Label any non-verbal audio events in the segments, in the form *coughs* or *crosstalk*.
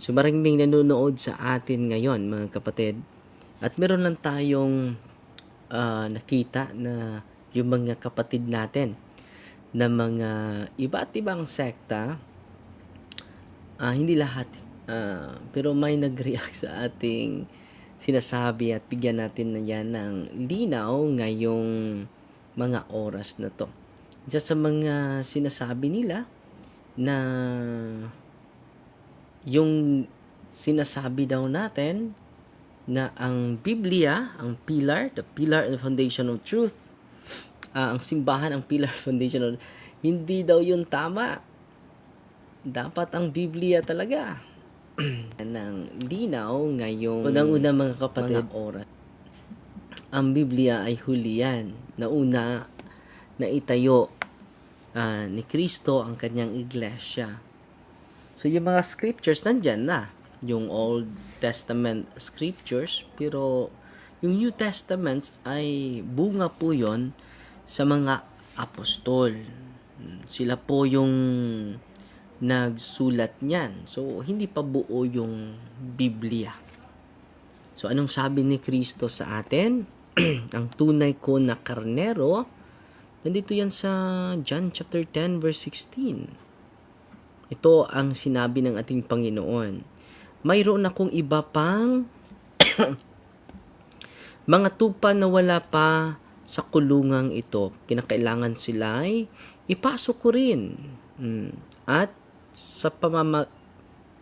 So maraming nanonood sa atin ngayon mga kapatid. At meron lang tayong ah, nakita na yung mga kapatid natin na mga iba't ibang sekta, ah, hindi lahat, ah, pero may nag-react sa ating sinasabi at bigyan natin na yan ng linaw ngayong mga oras na to. Isa sa mga sinasabi nila na yung sinasabi daw natin na ang Biblia, ang pillar, the pillar and foundation of truth, ah, ang simbahan, ang pillar *laughs* foundation of, hindi daw yun tama. Dapat ang Biblia talaga. *clears throat* ng linaw ngayong unang-una mga kapatid mga oras. Ang Biblia ay huliyan na una na itayo ah, ni Kristo ang kanyang iglesia. So yung mga scriptures nandyan na. Yung Old Testament scriptures. Pero yung New Testament ay bunga po yon sa mga apostol. Sila po yung nagsulat niyan. So hindi pa buo yung Biblia. So anong sabi ni Kristo sa atin? *clears throat* ang tunay ko na karnero, nandito yan sa John chapter 10 verse 16. Ito ang sinabi ng ating Panginoon. Mayroon akong iba pang *coughs* mga tupa na wala pa sa kulungang ito. Kinakailangan sila ay ipasok ko rin. Mm. At sa pamama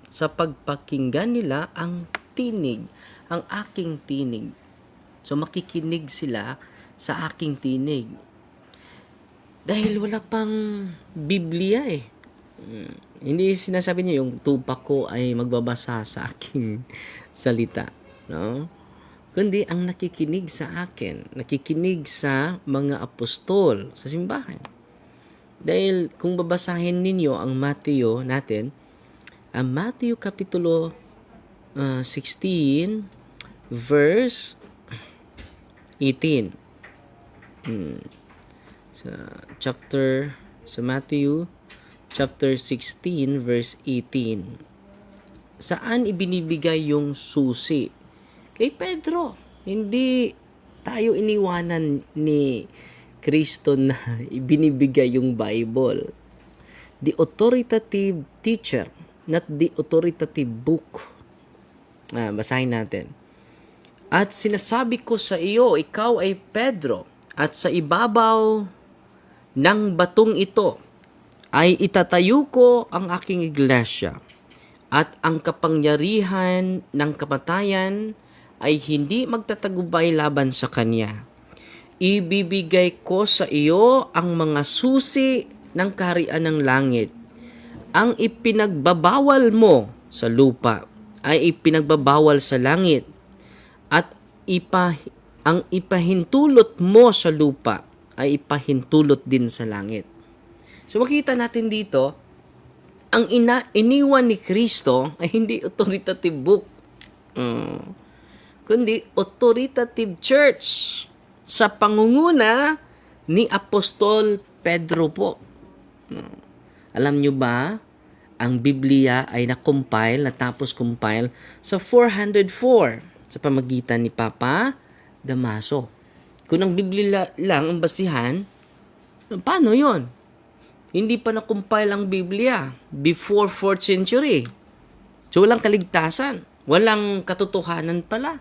sa pagpakinggan nila ang tinig, ang aking tinig. So makikinig sila sa aking tinig. Dahil wala pang Biblia eh. Mm. Hindi sinasabi niya yung tupa ko ay magbabasa sa aking *laughs* salita. No? Kundi ang nakikinig sa akin, nakikinig sa mga apostol sa simbahan. Dahil kung babasahin ninyo ang Mateo natin, ang Mateo Kapitulo ah, 16, verse 18. Hmm. Sa chapter, sa Matthew chapter 16, verse 18. Saan ibinibigay yung susi? Kay Pedro. Hindi tayo iniwanan ni Kristo na *laughs* ibinibigay yung Bible. The authoritative teacher, not the authoritative book. Ah, basahin natin. At sinasabi ko sa iyo, ikaw ay Pedro, at sa ibabaw ng batong ito ay itatayo ko ang aking iglesia, at ang kapangyarihan ng kamatayan ay hindi magtatagubay laban sa kanya. Ibibigay ko sa iyo ang mga susi ng kaharian ng langit. Ang ipinagbabawal mo sa lupa ay ipinagbabawal sa langit at ipa, ang ipahintulot mo sa lupa ay ipahintulot din sa langit. So makita natin dito, ang ina, iniwan ni Kristo ay hindi authoritative book. Mm. kundi authoritative church sa pangunguna ni Apostol Pedro po. Mm. Alam nyo ba, ang Biblia ay na-compile, natapos compile sa 404 sa pamagitan ni Papa Damaso. Kung ang Biblia lang ang basihan, paano yon? Hindi pa na-compile ang Biblia before 4th century. So walang kaligtasan, walang katotohanan pala.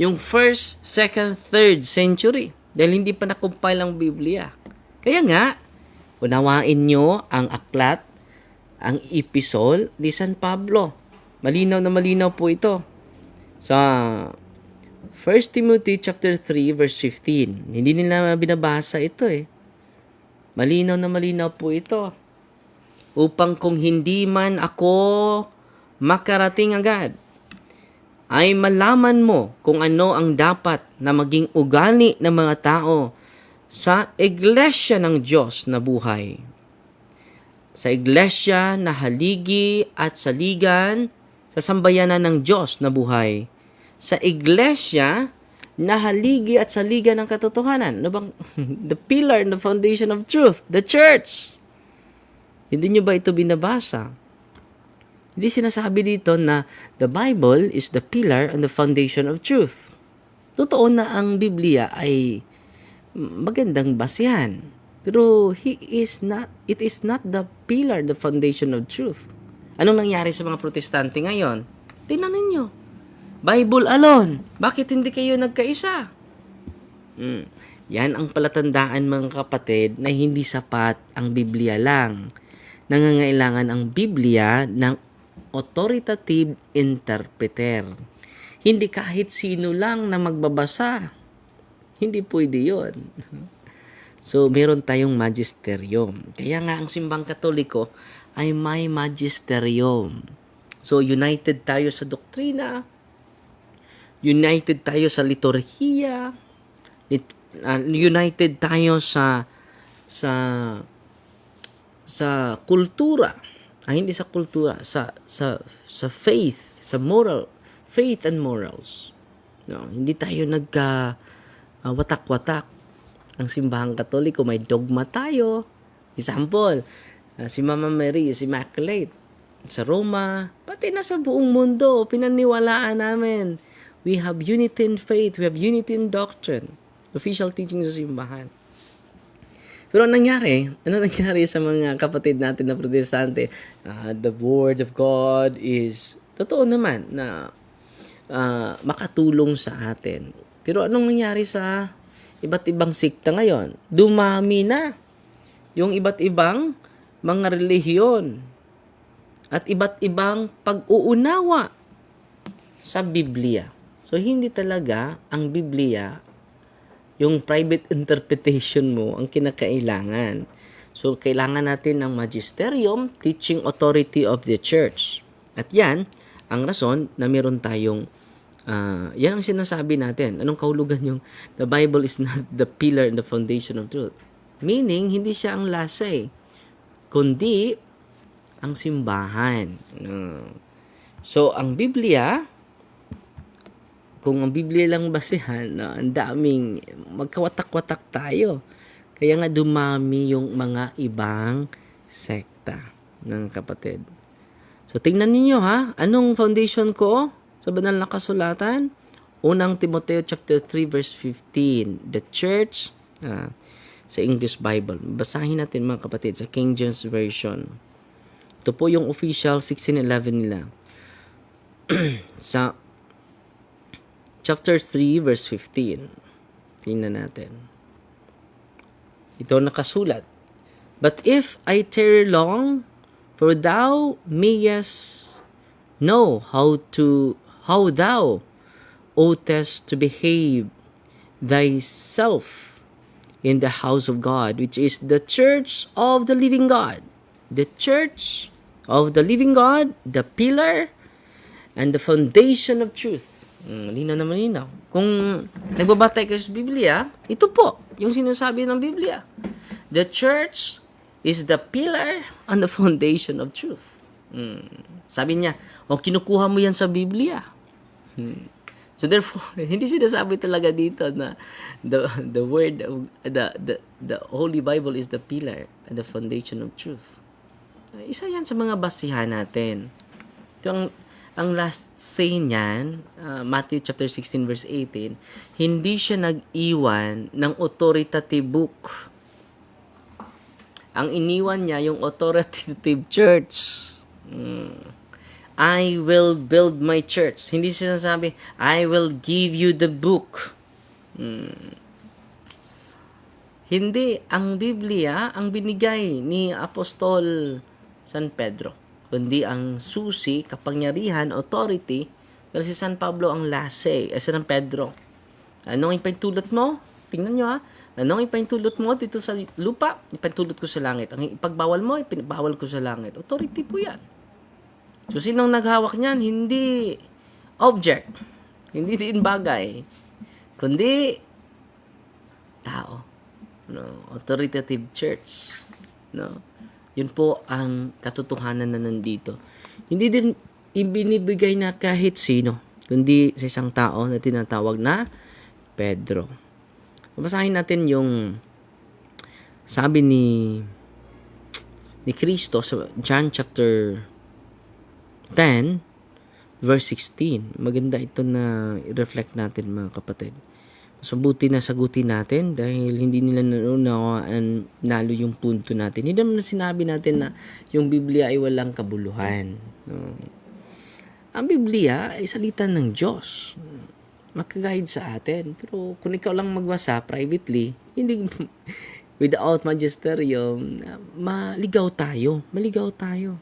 Yung 1st, 2nd, 3rd century dahil hindi pa na-compile ang Biblia. Kaya nga, unawain nyo ang aklat, ang epistle ni San Pablo. Malinaw na malinaw po ito. Sa 1 Timothy chapter 3 verse 15. Hindi nila binabasa ito eh. Malinaw na malinaw po ito. Upang kung hindi man ako makarating agad, ay malaman mo kung ano ang dapat na maging ugali ng mga tao sa iglesia ng Diyos na buhay. Sa iglesia na haligi at saligan sa sambayanan ng Diyos na buhay. Sa iglesia na haligi at saligan ng katotohanan. Ano bang? *laughs* the pillar and the foundation of truth. The church. Hindi nyo ba ito binabasa? Hindi sinasabi dito na the Bible is the pillar and the foundation of truth. Totoo na ang Biblia ay magandang basehan. Pero he is not, it is not the pillar, the foundation of truth. Anong nangyari sa mga protestante ngayon? Tingnan ninyo. Bible alone. Bakit hindi kayo nagkaisa? Mm. Yan ang palatandaan mga kapatid na hindi sapat ang Biblia lang. Nangangailangan ang Biblia ng authoritative interpreter. Hindi kahit sino lang na magbabasa. Hindi pwede yon. *laughs* So, meron tayong magisterium. Kaya nga ang simbang katoliko ay may magisterium. So, united tayo sa doktrina, united tayo sa liturhiya, lit- uh, united tayo sa sa sa kultura. Ay, hindi sa kultura, sa sa sa faith, sa moral, faith and morals. No, hindi tayo nagka uh, watak-watak. Ang simbahang katoliko may dogma tayo. Example, uh, si Mama Mary is immaculate. Sa Roma, pati na sa buong mundo, pinaniwalaan namin. We have unity in faith, we have unity in doctrine. Official teaching sa simbahan. Pero anong nangyari? Ano nangyari sa mga kapatid natin na protestante? Uh, the word of God is, totoo naman na uh, makatulong sa atin. Pero anong nangyari sa iba't ibang sikta ngayon? Dumami na yung iba't ibang mga relihiyon at iba't ibang pag-uunawa sa Biblia. So, hindi talaga ang Biblia yung private interpretation mo ang kinakailangan. So, kailangan natin ng magisterium, teaching authority of the church. At yan, ang rason na meron tayong, uh, yan ang sinasabi natin. Anong kahulugan yung, the Bible is not the pillar and the foundation of truth. Meaning, hindi siya ang lasay, kundi ang simbahan. Uh, so, ang Biblia, kung ang Biblia lang basehan, no, ang daming magkawatak-watak tayo. Kaya nga dumami yung mga ibang sekta ng kapatid. So tingnan ninyo ha, anong foundation ko sa banal na kasulatan? Unang Timoteo chapter 3 verse 15. The church uh, sa English Bible. Basahin natin mga kapatid sa King James Version. Ito po yung official 1611 nila. *clears throat* sa chapter 3 verse 15. Tingnan natin. Ito nakasulat. But if I tarry long, for thou mayest know how to how thou oughtest to behave thyself in the house of God, which is the church of the living God. The church of the living God, the pillar and the foundation of truth. Mm, linaw naman linaw. Kung nagbabatay kayo sa Biblia, ito po yung sinasabi ng Biblia. The church is the pillar and the foundation of truth. Mm. Sabi niya, o kinukuha mo yan sa Biblia. Hmm. So therefore, *laughs* hindi sinasabi talaga dito na the the word of the the the Holy Bible is the pillar and the foundation of truth. Isa yan sa mga basihan natin. Ito ang, ang last say niyan, uh, Matthew chapter 16 verse 18, hindi siya nag-iwan ng authoritative book. Ang iniwan niya yung authoritative church. Hmm. I will build my church. Hindi siya sinasabi, I will give you the book. Hmm. Hindi, ang Biblia ang binigay ni Apostol San Pedro. Kundi ang susi, kapangyarihan, authority, pero si San Pablo ang lase, eh, San Pedro. Anong ipintulot mo? Tingnan nyo ha. Anong ipintulot mo dito sa lupa? Ipintulot ko sa langit. Ang ipagbawal mo, ipinabawal ko sa langit. Authority po yan. So, sinong naghawak niyan? Hindi object. Hindi din bagay. Kundi tao. No, authoritative church. No. Yun po ang katotohanan na nandito. Hindi din ibinibigay na kahit sino, kundi sa isang tao na tinatawag na Pedro. Babasahin natin yung sabi ni ni Kristo sa John chapter 10, verse 16. Maganda ito na i-reflect natin mga kapatid. Mas mabuti na sagutin natin dahil hindi nila naunawaan nalo yung punto natin. Hindi naman na sinabi natin na yung Biblia ay walang kabuluhan. No? Ang Biblia ay salita ng Diyos. Makaguide sa atin. Pero kung ikaw lang magbasa privately, hindi *laughs* without magisterium, maligaw tayo. Maligaw tayo.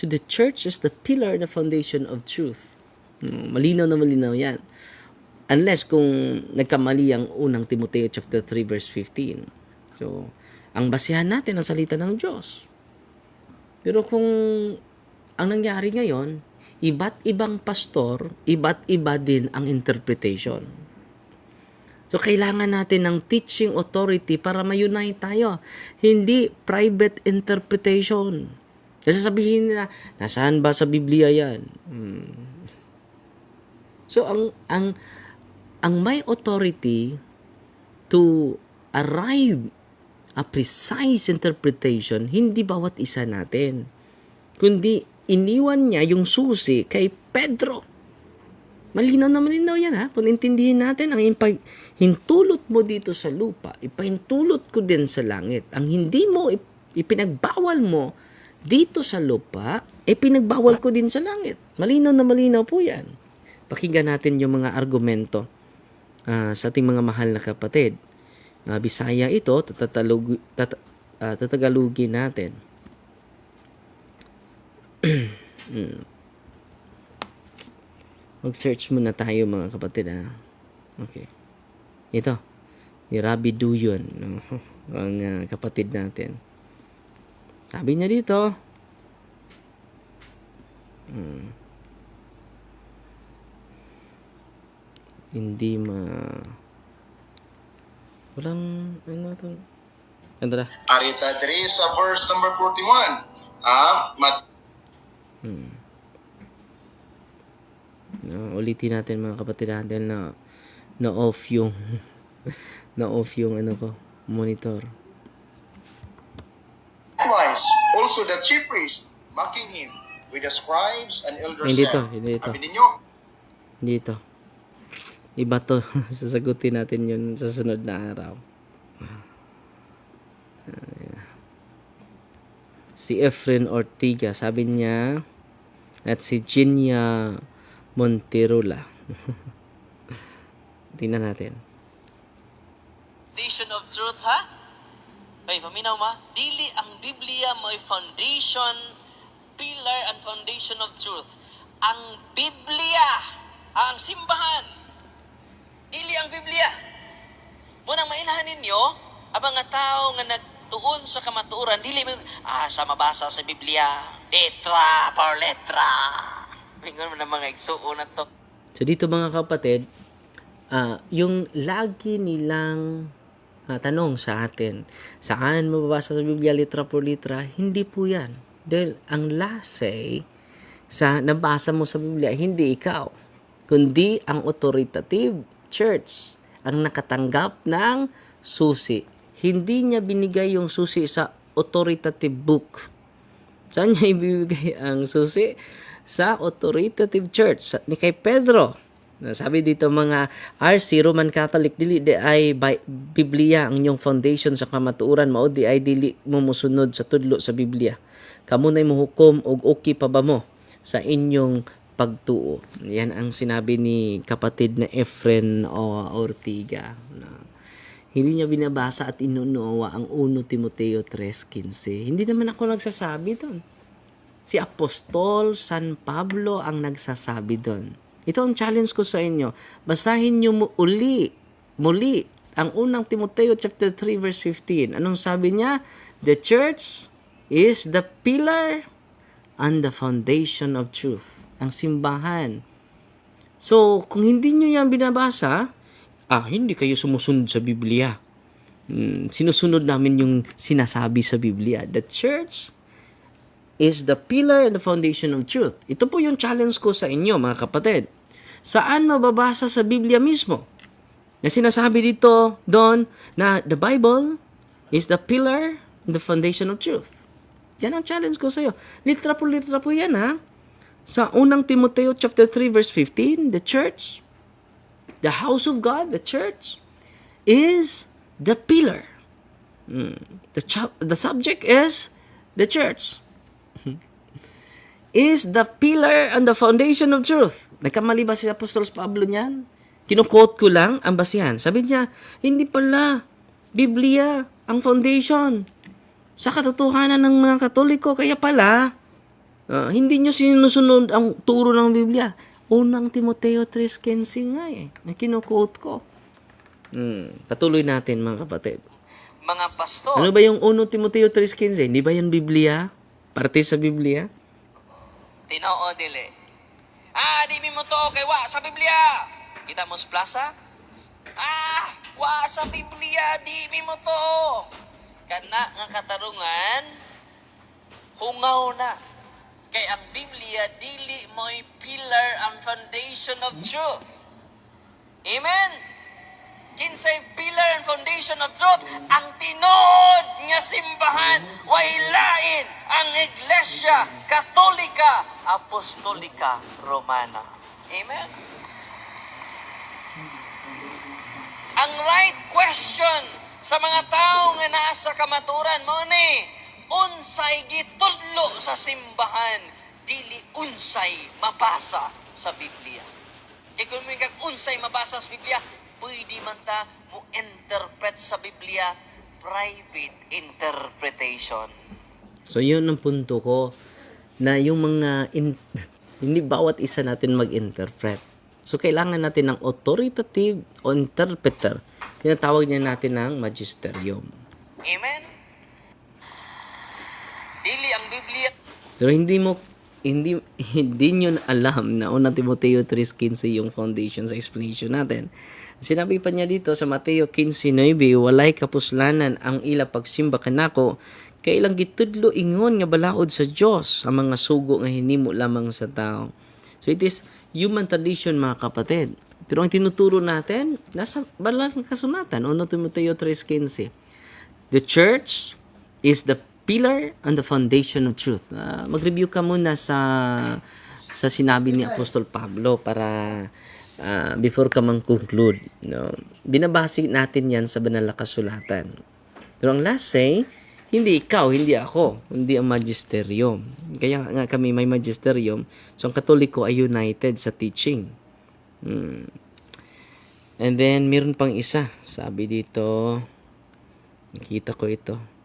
So the church is the pillar, the foundation of truth. Malinaw na malinaw yan. Unless kung nagkamali ang unang Timoteo chapter 3 verse 15. So, ang basihan natin ang salita ng Diyos. Pero kung ang nangyari ngayon, iba't ibang pastor, iba't iba din ang interpretation. So, kailangan natin ng teaching authority para ma-unite tayo. Hindi private interpretation. Kasi sabihin nila, nasaan ba sa Biblia yan? Hmm. So, ang, ang, ang may authority to arrive a precise interpretation, hindi bawat isa natin. Kundi, iniwan niya yung susi kay Pedro. Malinaw na malinaw yan ha. Kung intindihin natin, ang impag, hintulot mo dito sa lupa, ipahintulot ko din sa langit. Ang hindi mo, ip- ipinagbawal mo dito sa lupa, eh pinagbawal ko din sa langit. Malinaw na malinaw po yan. Pakinggan natin yung mga argumento ah, sa ating mga mahal na kapatid. Ah, Bisaya ito, tatatalog, tat, ah, tatagalugin natin. *clears throat* Hmm. Mag-search muna tayo mga kapatid ha. Okay. Ito. Ni Rabbi Duyon. *laughs* Ang ah, kapatid natin. Sabi niya dito. Hmm. Hindi ma... Walang... Ano to? Andra. Arita diri sa verse number 41. Ah, mat No, ulitin natin mga kapatid dahil na na off yung *laughs* na off yung ano ko monitor. likewise, also the chief priest, mocking him with the scribes and elders Hindi to, hindi to. Sabi ninyo, Dito. Iba to. *laughs* Sasagutin natin yun sa sunod na araw. Ayan. Si Efren Ortiga, sabi niya, at si Ginia Monterola. *laughs* Tingnan natin. foundation of truth, ha? Ay, paminaw ma. Dili ang Biblia mo'y foundation, pillar and foundation of truth. Ang Biblia, ang simbahan. Dili ang Biblia. Munang mainahan ninyo, ang mga tao nga nagtuon sa kamatuoran, dili mo, ah, sa mabasa sa Biblia, letra por letra. Mingon mo na mga igsuon na to. So dito mga kapatid, ah yung lagi nilang ah, tanong sa atin, saan mababasa sa Biblia litra por litra? Hindi po yan. Dahil ang last say, sa nabasa mo sa Biblia, hindi ikaw, kundi ang authoritative church ang nakatanggap ng susi. Hindi niya binigay yung susi sa authoritative book. Saan niya *laughs* ibibigay ang susi? Sa authoritative church. Ni kay Pedro. Sabi dito mga RC, Roman Catholic, dili di ay by, Biblia ang inyong foundation sa kamatuuran, mao di ay dili mo sa tudlo sa Biblia. Kamu na muhukom og okay pa ba mo sa inyong pagtuo. Yan ang sinabi ni kapatid na Efren o Ortiga. Na, hindi niya binabasa at inunuwa ang 1 Timoteo 3.15. Hindi naman ako nagsasabi doon. Si Apostol San Pablo ang nagsasabi doon. Ito ang challenge ko sa inyo. Basahin niyo uli, muli, ang unang Timoteo chapter 3 verse 15. Anong sabi niya? The church is the pillar and the foundation of truth. Ang simbahan. So, kung hindi nyo yan binabasa, ah, hindi kayo sumusunod sa Biblia. Hmm, sinusunod namin yung sinasabi sa Biblia. The church is the pillar and the foundation of truth. Ito po yung challenge ko sa inyo, mga kapatid. Saan mababasa sa Biblia mismo? Na sinasabi dito, doon, na the Bible is the pillar and the foundation of truth. Yan ang challenge ko sa iyo. Litra po litra po yan, ha? Sa unang Timoteo chapter 3 verse 15, the church, the house of God, the church is the pillar. Mm. The the subject is the church. *laughs* is the pillar and the foundation of truth. Nagkamali ba si Apostol Pablo niyan? Kinuquote ko lang ang basihan. Sabi niya, hindi pala Biblia ang foundation sa katotohanan ng mga Katoliko. Kaya pala, ah, hindi nyo sinusunod ang turo ng Biblia. Unang Timoteo 3.15 nga eh, na kinuquote ko. Hmm, patuloy natin mga kapatid. Mga pastor, Ano ba yung 1 Timoteo 3.15? Hindi ba yan Biblia? Parte sa Biblia? tinoo dili. Ah, di mo to kay wa sa Biblia. Kita mo sa plaza? Ah, wa sa Biblia, di mo to. Kana nga katarungan, hungaw na. Kay ang Biblia dili mo'y pillar and foundation of truth. Amen? Kinsay pillar and foundation of truth, ang tinod nga simbahan, way lain ang Iglesia Katolika Apostolika Romana. Amen? Ang right question sa mga tao nga nasa kamaturan mo ni, unsay gitudlo sa simbahan, dili unsay mabasa sa Biblia. Kaya kung may kag unsay mabasa sa Biblia, pwede man ta mo interpret sa Biblia private interpretation. So, yun ang punto ko na yung mga in- *laughs* hindi bawat isa natin mag-interpret. So, kailangan natin ng authoritative o interpreter. Tinatawag niya natin ng magisterium. Amen? Dili ang Biblia Pero hindi mo hindi *laughs* hindi niyo na alam na una Timoteo 3:15 yung foundation sa explanation natin. Sinabi pa niya dito sa Mateo 15:9, walay kapuslanan ang ila pagsimba kanako kailang gitudlo ingon nga balaod sa Dios ang mga sugo nga hinimo lamang sa tao. So it is human tradition mga kapatid. Pero ang tinuturo natin nasa balang kasunatan 1 Timoteo 3:15. The church is the pillar and the foundation of truth. Ah, mag-review ka muna sa sa sinabi ni Apostol Pablo para ah, before ka mang-conclude. No? Binabasi natin yan sa banal na kasulatan. Pero ang last say, hindi ikaw, hindi ako, hindi ang magisterium. Kaya nga kami may magisterium, so ang katoliko ay united sa teaching. Hmm. And then, meron pang isa. Sabi dito, nakita ko ito.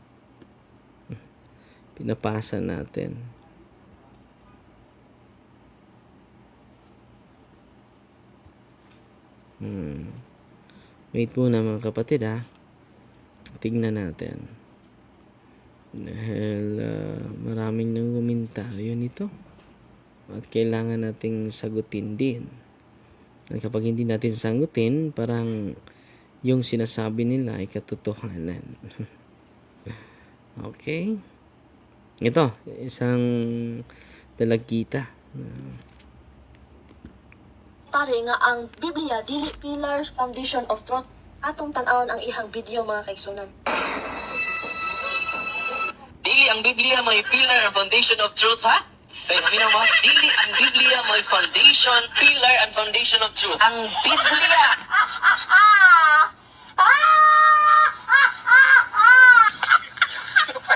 Pinapasa natin. Hmm. Wait muna mga kapatid ha. Tingnan natin. Dahil ah, maraming nang komentaryo nito. At kailangan nating sagutin din. At kapag hindi natin sagutin, parang yung sinasabi nila ay katotohanan. *laughs* okay? Ito, isang dalagkita. Pare nga ang Biblia dili pillar foundation of truth atong tan-awon ang ihang video mga kaigsunan. Dili ang Biblia may pillar and foundation of truth, ha? Kaya minaw mo, dili ang Biblia may foundation, pillar and foundation of truth. Ang Biblia,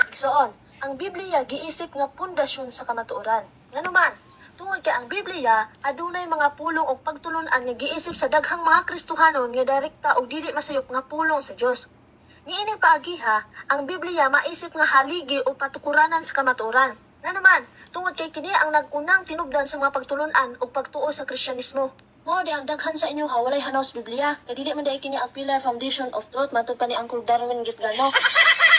*laughs* Igsoon, ang Biblia giisip nga pundasyon sa kamatuoran. Nganuman, tungod kay ang Biblia adunay mga pulong og pagtulunan nga giisip sa daghang mga Kristohanon nga direkta og dili masayop nga pulong sa Dios. Niining paagiha, ang Biblia maisip nga haligi o patukuranan sa kamatuoran. Nga naman, tungod kay kini ang nagunang tinubdan sa mga pagtulunan o pagtuo sa Kristyanismo. Mao di ang daghan sa inyo ha walay hanaw sa Biblia. Kay dili man dai kini ang pillar foundation of truth matud pa ni Uncle Darwin Gitgano. *laughs*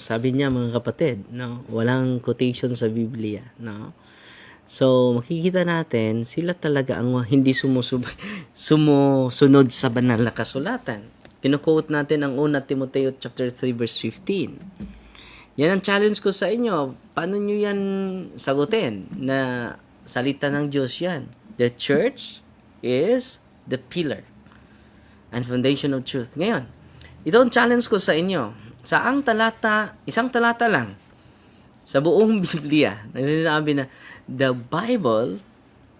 Sabi niya mga kapatid, no, walang quotation sa Biblia, no. So, makikita natin, sila talaga ang hindi sumusub *laughs* sumusunod sa banal na kasulatan. Kino-quote natin ang 1 Timoteo chapter 3 verse 15. Yan ang challenge ko sa inyo. Paano nyo yan sagutin na salita ng Diyos yan? The church is the pillar and foundation of truth. Ngayon, ito ang challenge ko sa inyo. Sa ang talata, isang talata lang, sa buong *laughs* Biblia, nagsasabi na the Bible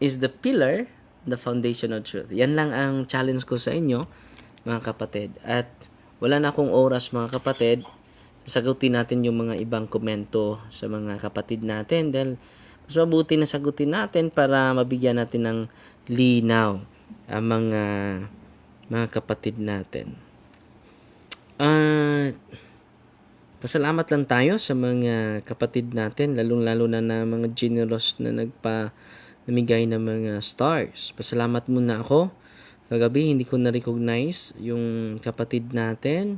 is the pillar, the foundation of truth. Yan lang ang challenge ko sa inyo, mga kapatid. At wala na akong oras, mga kapatid. Sagutin natin yung mga ibang komento sa mga kapatid natin dahil mas mabuti na sagutin natin para mabigyan natin ng linaw ang mga mga kapatid natin. At pasalamat lang tayo sa mga kapatid natin, lalong-lalo na na mga generous na nagpa namigay ng mga stars. Pasalamat muna ako. Kagabi hindi ko na-recognize yung kapatid natin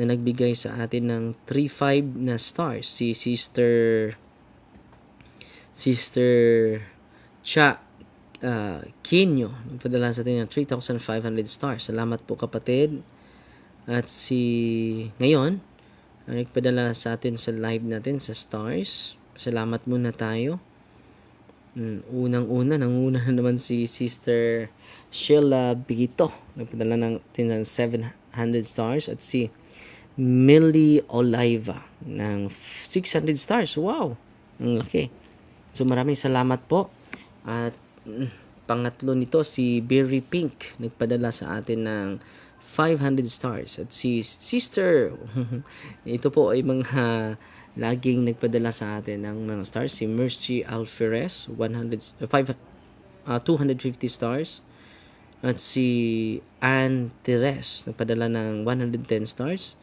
na nagbigay sa atin ng 3-5 na stars. Si Sister Sister Cha uh, Kinyo. Nagpadala sa atin ng 3,500 stars. Salamat po kapatid. At si ngayon, ang nagpadala sa atin sa live natin sa stars. Salamat muna tayo. Mm, unang-una, nanguna na naman si Sister Sheila Bigito. Nagpadala ng atin ng 700 stars. At si Millie Oliva ng 600 stars. Wow! Ang laki. So maraming salamat po. At mm, pangatlo nito si Berry Pink nagpadala sa atin ng 500 stars. At si Sister, *laughs* ito po ay mga laging nagpadala sa atin ng mga stars. Si Mercy Alferez, 100, uh, five- uh, 250 stars. At si Ann Teres, nagpadala ng 110 stars.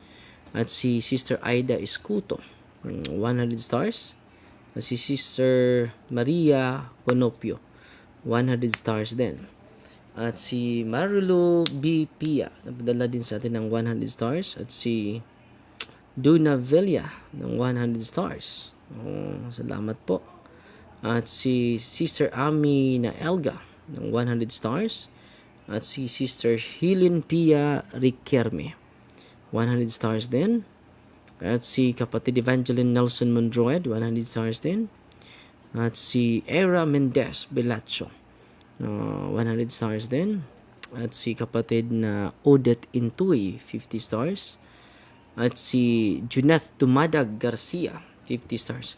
At si Sister Aida Escuto, mm, 100 stars. At si Sister Maria Conopio, 100 stars din. At si Marilu B. Pia, nagpadala din sa atin ng 100 stars. At si Duna Villa ng 100 stars. Oh, salamat po. At si Sister Ami na Elga ng 100 stars. At si Sister Helen Pia Riquerme, 100 stars din. At si kapatid Evangeline Nelson Mondroed, 100 stars din. At si Era Mendez Belacho, uh, 100 stars din. At si kapatid na Odette Intuy, 50 stars. At si Juneth Tumadag Garcia, 50 stars.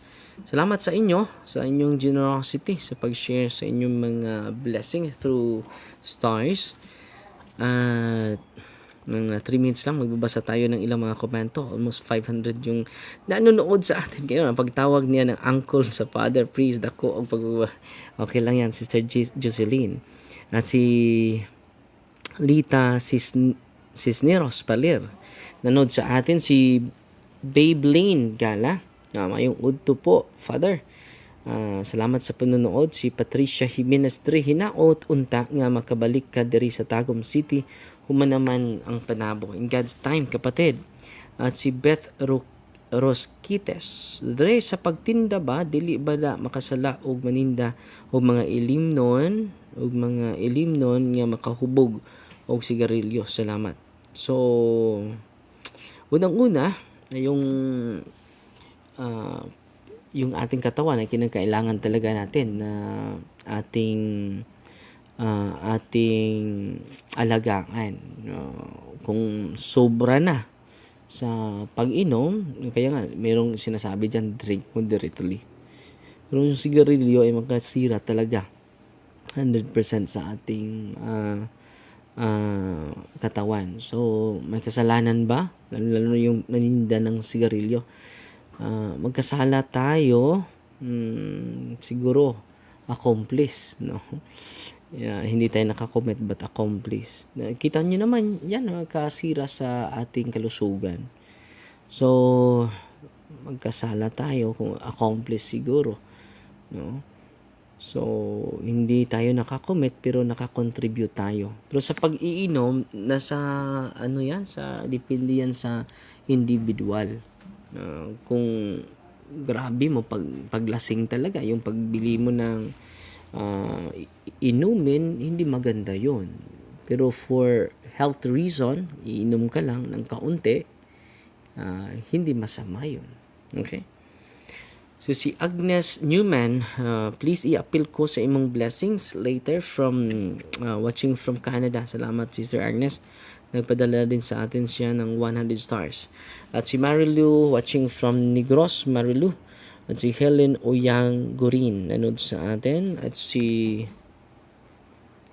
Salamat sa inyo, sa inyong generosity, sa pag-share sa inyong mga blessing through stars. At ng 3 minutes lang, magbabasa tayo ng ilang mga komento. Almost 500 yung nanonood sa atin ngayon. Ang pagtawag niya ng uncle sa father, praise dako. Og pag okay lang yan, Sister Jocelyn. At si Lita Cis Cisneros Palir. Nanood sa atin si Babe Lane Gala. Uh, mayong udto po, Father. Ah, salamat sa panonood si Patricia Jimenez Dre hinaot unta nga makabalik ka diri sa Tagum City human naman ang panabo in God's time kapatid. At si Beth Ro- Rosquites Dre sa pagtinda ba dili ba na makasala og maninda og mga ilimnon og mga ilimnon nga makahubog og sigarilyo. Salamat. So unang-una yung ah, yung ating katawan ay kinakailangan talaga natin na ating ah, ating alagaan. No? kung sobra na sa pag-inom, kaya nga mayroong sinasabi diyan drink moderately. Pero yung sigarilyo ay makasira talaga 100% sa ating ah, ah, katawan. So, may kasalanan ba? Lalo-lalo yung naninda ng sigarilyo. Ah, magkasala tayo, hmm, siguro, accomplice, no? Yeah, hindi tayo nakakommit but accomplice. Na- Kita nyo naman, yan, magkasira sa ating kalusugan. So, magkasala tayo kung accomplice siguro, no? So, hindi tayo nakakommit pero nakakontribute tayo. Pero sa pag-iinom, nasa ano yan, sa depende yan sa individual. Uh, kung grabe mo pag paglasing talaga yung pagbili mo ng ah, inumin hindi maganda yon pero for health reason iinom ka lang ng kaunti ah, hindi masama yon okay So si Agnes Newman, uh, please i-appeal ko sa imong blessings later from uh, watching from Canada. Salamat Sister Agnes. Nagpadala din sa atin siya ng 100 stars. At si Marilu watching from Negros, Marilu. At si Helen Oyang Gurin nanood sa atin. At si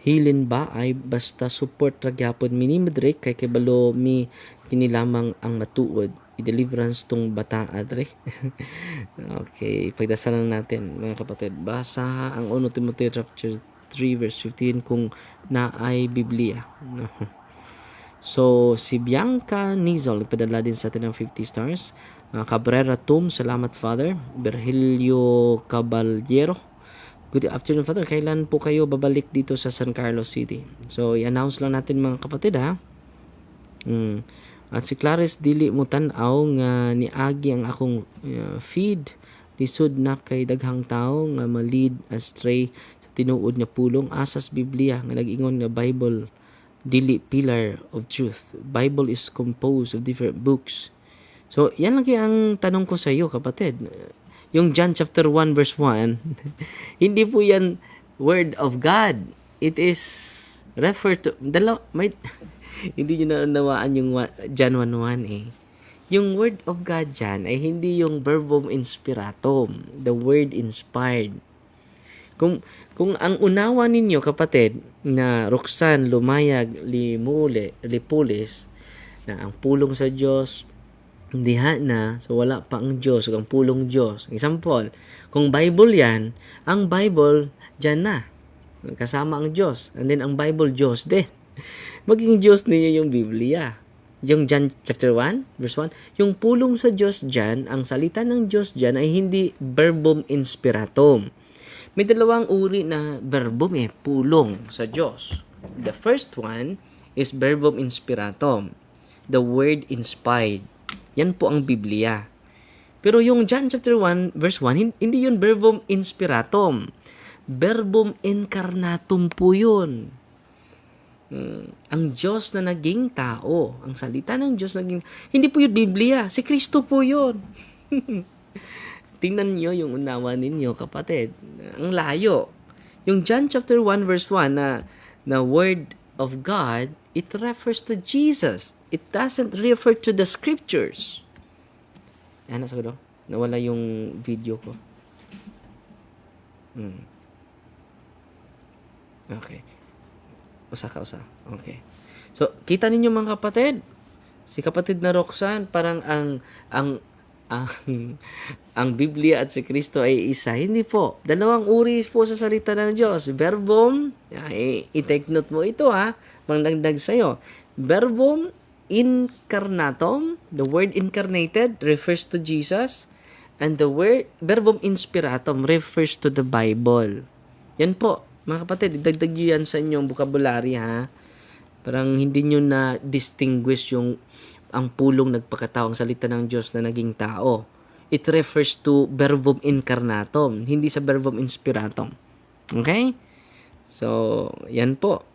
Hilin ba ay basta support ra gyapon minimedre kay kibalo mi kini lamang ang matuod i-deliverance tong bata adre. *laughs* okay, pagdasalan natin mga kapatid. Basa ang 1 Timoteo chapter 3 verse 15 kung na ay Biblia. *laughs* So, si Bianca Nizol, nagpadala din sa atin ng 50 stars. Uh, Cabrera Tum, salamat Father. Virgilio Caballero, Good afternoon, Father. Kailan po kayo babalik dito sa San Carlos City? So, i-announce lang natin mga kapatid, ha? Mm. At si Clarice dili mo tan-aw nga niagi ang akong uh, feed lisod na kay daghang tao nga malid astray sa tinuod nga pulong asas Biblia nga nag-ingon nga Bible dili pillar of truth. Bible is composed of different books. So, yan lang kaya ang tanong ko sa iyo, kapatid. Yung John chapter 1 verse 1, *laughs* hindi po yan word of God. It is refer to dalaw may *laughs* hindi niyo naunawaan yung John 1:1 eh. Yung word of God dyan ay hindi yung verbum inspiratum, the word inspired. Kung kung ang unawa ninyo kapatid na Roxanne Lumayag Limule Lipulis na ang pulong sa Diyos diha na so wala pa ang Diyos o ang pulong Diyos. Example, kung Bible yan, ang Bible dyan na. Kasama ang Diyos. And then ang Bible Diyos din. *laughs* Maging Diyos ninyo yung Biblia. Yung John chapter 1, verse 1, yung pulong sa Diyos dyan, ang salita ng Diyos dyan ay hindi verbum inspiratum. May dalawang uri na verbum eh, pulong sa Diyos. The first one is verbum inspiratum. The word inspired. Yan po ang Biblia. Pero yung John chapter 1 verse 1, hin- hindi yun verbum inspiratum. Verbum incarnatum po yun. Mm, ang Diyos na naging tao, ang salita ng Diyos naging, hindi po yun Biblia, si Kristo po yun. *laughs* Tingnan niyo yung unawa ninyo, kapatid. Ang layo. Yung John chapter 1 verse 1 na na word of God, it refers to Jesus. It doesn't refer to the scriptures. Ano sa ko Nawala yung video ko. Hmm. Okay. Usa ka usa. Okay. So, kita ninyo mga kapatid. Si kapatid na Roxanne, parang ang ang ang ang Biblia at si Kristo ay isa. Hindi po. Dalawang uri po sa salita ng Diyos. Verbum, i-take note mo ito ha. Mangdagdag sa'yo. Verbum incarnatum, the word incarnated refers to Jesus. And the word, verbum inspiratum refers to the Bible. Yan po, mga kapatid, idagdag nyo yan sa inyong vocabulary ha. Parang hindi nyo na distinguish yung ang pulong nagpakatao, ang salita ng Diyos na naging tao. It refers to verbum incarnatum, hindi sa verbum inspiratum. Okay? So, yan po.